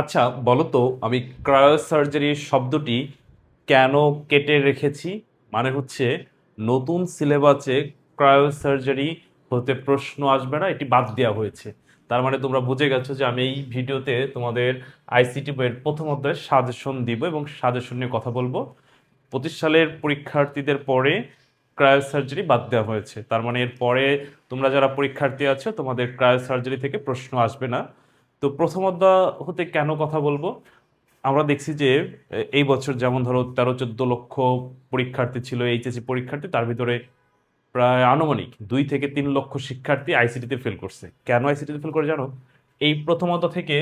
আচ্ছা বলো তো আমি ক্রায়োসার্জারি শব্দটি কেন কেটে রেখেছি? মানে হচ্ছে, নতুন সিলেবাসে ক্রায়োসার্জারি হতে প্রশ্ন আসবে না, এটি বাদ দেওয়া হয়েছে। তার মানে তোমরা বুঝে গেছো যে আমি এই ভিডিওতে তোমাদের আইসিটি বইয়ের প্রথম অধ্যায়ের সাজেশন দিব এবং সাজেশন নিয়ে কথা বলব। পঁচিশ সালের পরীক্ষার্থীদের পরে ক্রায়োসার্জারি বাদ দেওয়া হয়েছে। তার মানে এর পরে তোমরা যারা পরীক্ষার্থী আছো, তোমাদের ক্রায়োসার্জারি থেকে প্রশ্ন আসবে না। তো প্রথম অধ্যায় হতে কেন কথা বলব? আমরা দেখছি যে এই বছর যেমন ধরো তেরো, চোদ্দ লক্ষ পরীক্ষার্থী ছিল, এইচএসসি পরীক্ষার্থী, তার ভিতরে প্রায় আনুমানিক দুই থেকে তিন লক্ষ শিক্ষার্থী আইসিটিতে ফেল করছে। কেন আইসিটিতে ফেল করে জানো? এই প্রথম অধ্যায় থেকে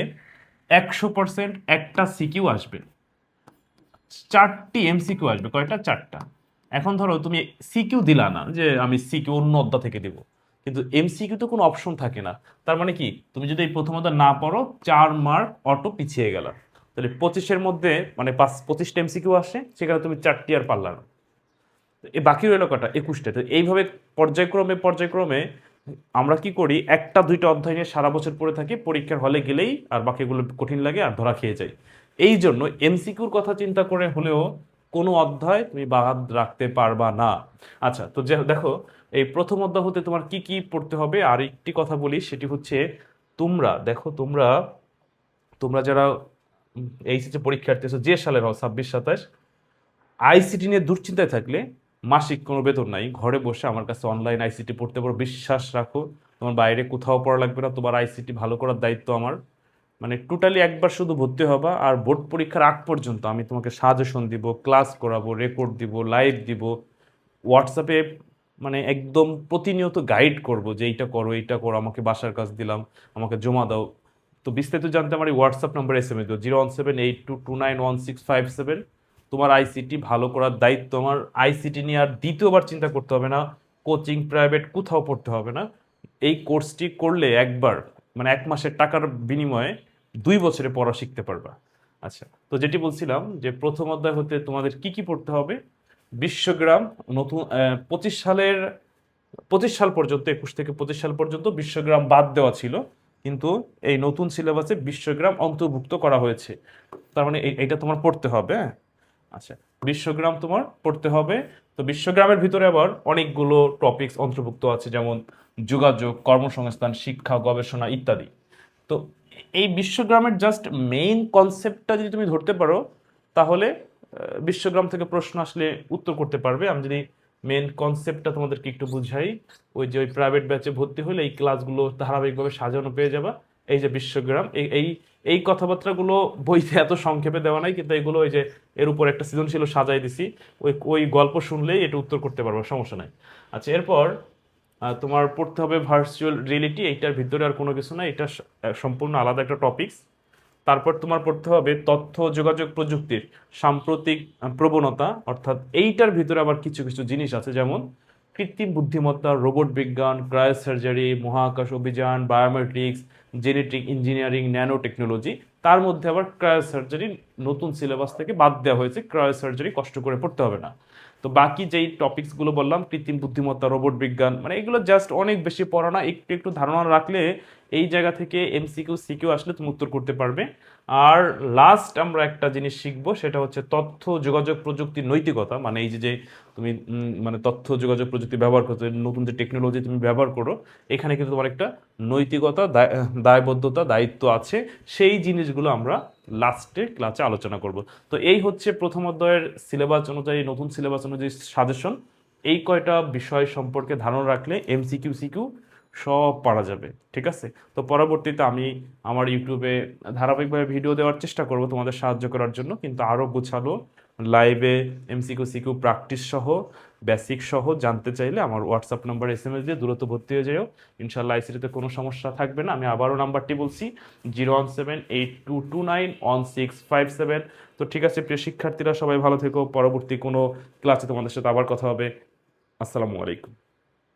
একশো পার্সেন্ট একটা সিকিউ আসবে। চারটি এমসিকিউ আসবে, কয়টা? চারটা। এখন ধরো তুমি সিকিউ দিলা না যে আমি সিকিউ অন্য অধ্যা থেকে দেব। কিন্তু এমসিকিউ তো কোনো অপশন থাকে না। তার মানে কি? তুমি যদি এই প্রথমত না পড়ো, চার মার্ক অটো পিছিয়ে গেল। তাহলে পঁচিশের মধ্যে মানে পাঁচ, পঁচিশটা এমসিকিউ আসে, সেখানে তুমি চারটি আর পারলা না। এ বাকি রইল কটা? একুশটা। তো এইভাবে পর্যায়ক্রমে পর্যায়ক্রমে আমরা কি করি? একটা, দুইটা অধ্যায় নিয়ে সারা বছর পড়ে থাকি, পরীক্ষার হলে গেলেই আর বাকিগুলো কঠিন লাগে আর ধরা খেয়ে যায় এই জন্য এমসিকিউর কথা চিন্তা করে হলেও কোনো অধ্যায় তুমি বাদ রাখতে পারবা না। আচ্ছা তো যে, দেখো, এই প্রথম অধ্যায় হতে তোমার কি কি পড়তে হবে? আর একটি কথা বলি, সেটি হচ্ছে তোমরা, দেখো, তোমরা তোমরা যারা এইচএসসি পরীক্ষার্থী আছো যে সালের হও ছাব্বিশ, সাতাশ, আইসিটি নিয়ে দুশ্চিন্তায় থাকলে মাসিক কোনো বেতন নাই। ঘরে বসে আমার কাছে অনলাইন আইসিটি পড়তে পারো। বিশ্বাস রাখো, তোমার বাইরে কোথাও পড়া লাগবে না। তোমার আইসিটি ভালো করার দায়িত্ব আমার। মানে টোটালি একবার শুধু ভর্তি হবা আর বোর্ড পরীক্ষার আগ পর্যন্ত আমি তোমাকে সাজেশন দিব ক্লাস করাবো রেকর্ড দিব লাইভ দিব হোয়াটসঅ্যাপে মানে একদম প্রতিনিয়ত গাইড করব যে এইটা করো এইটা করো, আমাকে বাসার কাজ দিলাম, আমাকে জমা দাও। তো বিস্তারিত জানতে আমার এই WhatsApp number S M S zero one seven eight two two nine one six five seven তোমার আইসিটি ভালো করার দায়িত্ব আমার আইসিটি নিয়ে আর দ্বিতীয়বার চিন্তা করতে হবে না কোচিং প্রাইভেট কোথাও পড়তে হবে না। এই কোর্সটি করলে একবার মানে এক মাসের টাকার বিনিময়ে দুই বছরে পড়া শিখতে পারবা। আচ্ছা তো যেটি বলছিলাম যে প্রথম অধ্যায় হতে তোমাদের কি কি পড়তে হবে? বিশ্বগ্রাম নতুন পঁচিশ সালের, পঁচিশ সাল পর্যন্ত, একুশ থেকে পঁচিশ সাল পর্যন্ত বিশ্বগ্রাম বাদ দেওয়া ছিল। কিন্তু এই নতুন সিলেবাসে বিশ্বগ্রাম অন্তর্ভুক্ত করা হয়েছে। তার মানে এই- এইটা তোমার পড়তে হবে হ্যাঁ? আচ্ছা বিশ্বগ্রাম তোমার পড়তে হবে। তো বিশ্বগ্রামের ভিতরে আবার অনেকগুলো টপিকস অন্তর্ভুক্ত আছে, যেমন যোগাযোগ, কর্মসংস্থান, শিক্ষা, গবেষণা ইত্যাদি। তো এই বিশ্বগ্রামের জাস্ট মেইন কনসেপ্টটা যদি তুমি ধরতে পারো, তাহলে বিশ্বগ্রাম থেকে প্রশ্ন আসলে উত্তর করতে পারবে। আমি যদি মেন কনসেপ্টটা তোমাদেরকে একটু বুঝাই, ওই যে ওই প্রাইভেট ব্যাচে ভর্তি হলে এই ক্লাসগুলো ধারাবাহিকভাবে সাজানো পেয়ে যাবা। এই যে বিশ্বগ্রাম, এই এই কথাবার্তাগুলো বইতে এত সংক্ষেপে দেওয়া নাই, কিন্তু এগুলো ওই যে এর উপর একটা সৃজনশীল সাজাই দিছি। ওই ওই গল্প শুনলেই এটা উত্তর করতে পারব, সমস্যা নাই। আচ্ছা এরপর তোমার পড়তে হবে ভার্চুয়াল রিয়েলিটি এইটার ভিতরে আর কোনো কিছু না এটা সম্পূর্ণ আলাদা একটা টপিকস তারপর তোমার পড়তে হবে তথ্য, যোগাযোগ প্রযুক্তির সাম্প্রতিক প্রবণতা। অর্থাৎ এইটার ভিতরে আবার কিছু কিছু জিনিস আছে। যেমন কৃত্রিম বুদ্ধিমত্তা, রোবট বিজ্ঞান ক্রায়োসার্জারি মহাকাশ অভিযান biometrics genetic engineering nano technology তার মধ্যে আবার ক্রায়োসার্জারি নতুন সিলেবাস থেকে বাদ দেওয়া হয়েছে। ক্রায়ো সার্জারি কষ্ট করে পড়তে হবে না। তো বাকি যেই টপিকসগুলো বললাম, কৃত্রিম বুদ্ধিমত্তা রোবট বিজ্ঞান মানে এগুলো জাস্ট অনেক বেশি পড়া না একটু একটু ধারণা রাখলে এই জায়গা থেকে এমসিকিউ সিকিউ আসলে তুমি উত্তর করতে পারবে। আর লাস্ট আমরা একটা জিনিস শিখব, সেটা হচ্ছে তথ্য, যোগাযোগ প্রযুক্তির নৈতিকতা। মানে এই যে তুমি মানে তথ্য, যোগাযোগ প্রযুক্তি ব্যবহার করতে নতুন যে টেকনোলজি তুমি ব্যবহার করো, এখানে কিন্তু তোমার একটা নৈতিকতা দায়- দায়বদ্ধতা, দায়িত্ব আছে। সেই জিনিসগুলো আমরা লাস্টে ক্লাসে আলোচনা করব। তো এই হচ্ছে প্রথম অধ্যায়ের সিলেবাস অনুযায়ী, নতুন সিলেবাস অনুযায়ী সাজেশন এই কয়টা বিষয় সম্পর্কে ধারণা রাখলে এমসিকিউ সিকিউ সব পারা যাবে, ঠিক আছে? তো পরবর্তীতে আমি আমার ইউটিউবে ধারাবাহিকভাবে ভিডিও দেওয়ার চেষ্টা করব তোমাদের সাহায্য করার জন্য, কিন্তু আরও গোছালো লাইভে এমসিকিউ সিকিউ প্র্যাকটিস সহ বেসিক সহ জানতে চাইলে আমার WhatsApp number S M S দিয়ে দূরত্ব ভর্তি হয়ে যাও ইনশাল্লাহ আইসিটিতে কোনো সমস্যা থাকবে না। আমি আবারও নাম্বারটি বলছি, zero one seven eight two two nine one six five seven. তো ঠিক আছে, প্রিয় শিক্ষার্থীরা, সবাই ভালো থেকো। পরবর্তী কোনো ক্লাসে তোমাদের সাথে আবার কথা হবে। আসসালামু আলাইকুম।